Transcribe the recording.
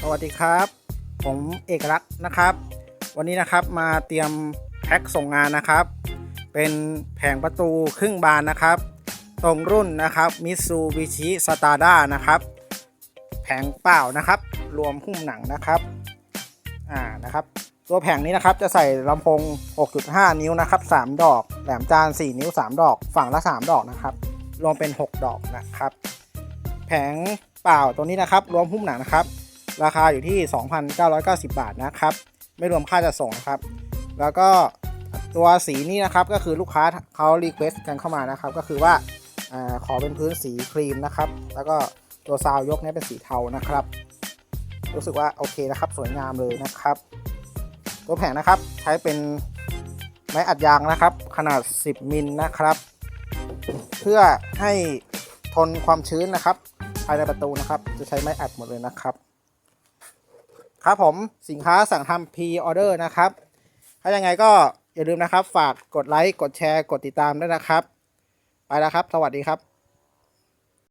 สวัสดีครับ ผมเอกลักษณ์นะครับ วันนี้นะครับมาเตรียมแพ็คส่งงานนะครับ เป็นแผงประตูครึ่งบานนะครับ ตรงรุ่นนะครับมิตซูบิชิสตาร์ด้านะครับ แผงเปล่านะครับ รวมหุ้มหนังนะครับอ่านะครับ ตัวแผงนี้นะครับจะใส่ลำโพง 6.5 นิ้วนะครับ 3 ดอก แหลมจาน 4 นิ้ว 3 ดอก ฝั่งละ 3 ดอกนะครับ รวมเป็น 6 ดอกนะครับ แผงเปล่าตัวนี้นะครับ รวมหุ้มหนังนะครับ ราคาอยู่ที่ 2,990 บาทนะครับ ไม่รวมค่าจัดส่งครับ แล้วก็ตัวสีนี้นะครับก็คือลูกค้าเขารีเควสต์กันเข้ามานะครับ ก็คือว่าอขอเป็นพื้นสีครีมนะครับ แล้วก็ตัวซาวยกนี่ยเป็นสีเทานะครับ รู้สึกว่าโอเคนะครับ สวยงามเลยนะครับ ตัวแผงนะครับใช้เป็นไม้อัดยางนะครับ ขนาด 10 มิลนะครับ เพื่อให้ทนความชื้นนะครับภายในประตูนะครับ จะใช้ไม้อัดหมดเลยนะครับ ครับผมสินค้าสั่งทำ P order นะครับ ถ้ายังไงก็อย่าลืมนะครับ ฝากกดไลค์ กดแชร์ กดติดตามด้วยนะครับ ไปแล้วครับ สวัสดีครับ